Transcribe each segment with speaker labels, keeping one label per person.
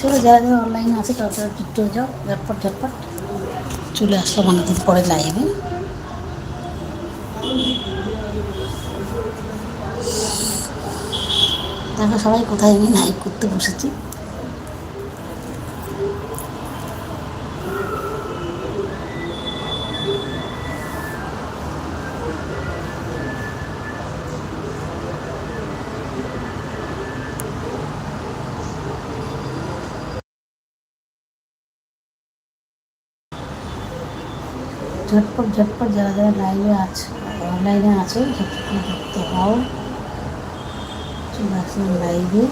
Speaker 1: চলো যারা যারা অনলাইনে আছে তারা তারা যুক্ত হয়ে যাও, ঝটপট ঝটপট। চলে আসলাম অনেকদিন পরে লাইভে দেখো সবাই কোথায় আমি লাইভ করতে বসেছি। ঝটপট ঝটপট যারা যারা লাইভে আছে অনলাইনে আছে ঝটপট যুক্ত হও চলে আসলাম লাইভে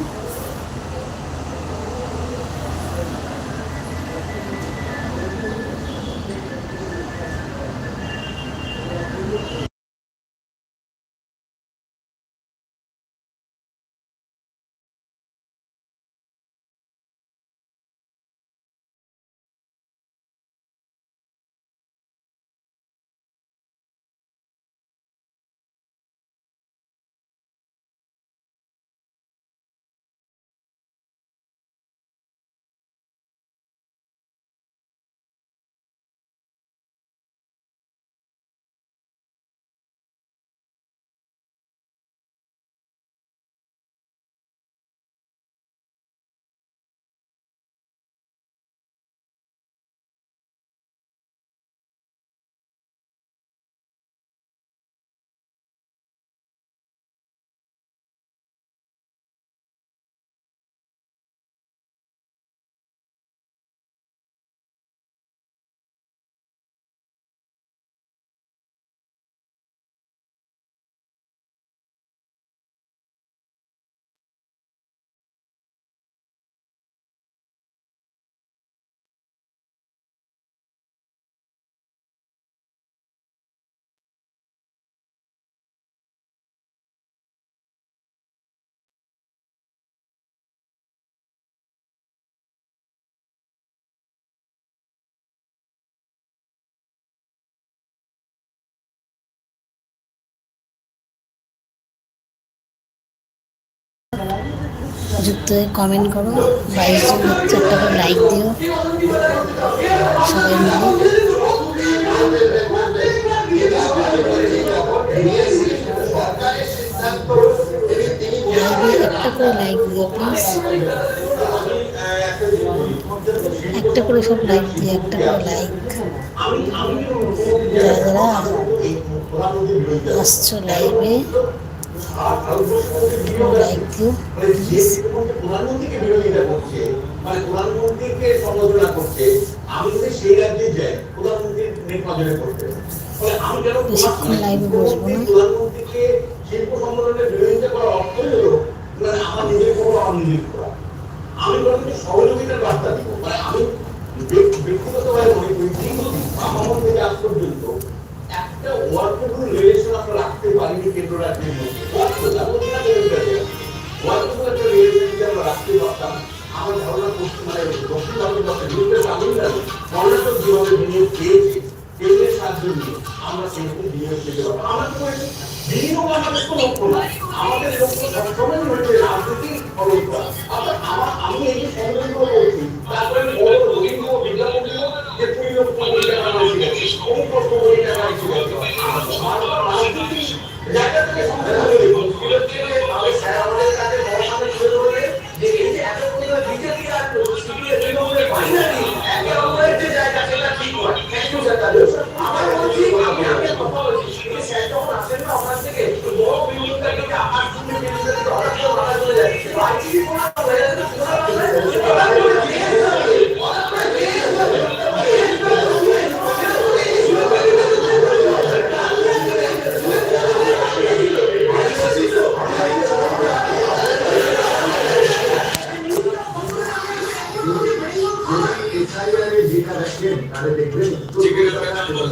Speaker 1: যুক্ত হয়ে কমেন্ট করো, বাইশ জন হচ্ছে একটা করে লাইক দিও, সবাই মিলে। একটা করে লাইক দিও প্লিজ একটা করে সব লাইক দিও, একটা করে লাইক যারা যারা আসছো লাইভে লাইক দিও প্লিজ
Speaker 2: প্রধানমন্ত্রীকে মানে সমালোচনা করছে আমি যদি সেই রাজ্যে যাই প্রধানমন্ত্রীর নির্বাচনে করতে আমি কেন
Speaker 1: বেশিক্ষণ live বসবো না।
Speaker 2: প্রধানমন্ত্রীকে শিল্প সম্মেলনের ওয়ার্কেবল রিলেশন আমরা কেন্দ্র রাজ্যের রাখতে পারতাম আমার ধারণা পশ্চিম মানে দক্ষিণ ভারতের ইউরোপের পেয়েছে নিয়ে আমরা সেরকম বিনিয়োগ পেতে পারব লক্ষ্য না আমাদের লক্ষ্য আমি এই যে করছি তারপরে
Speaker 3: তাহলে দেখবেন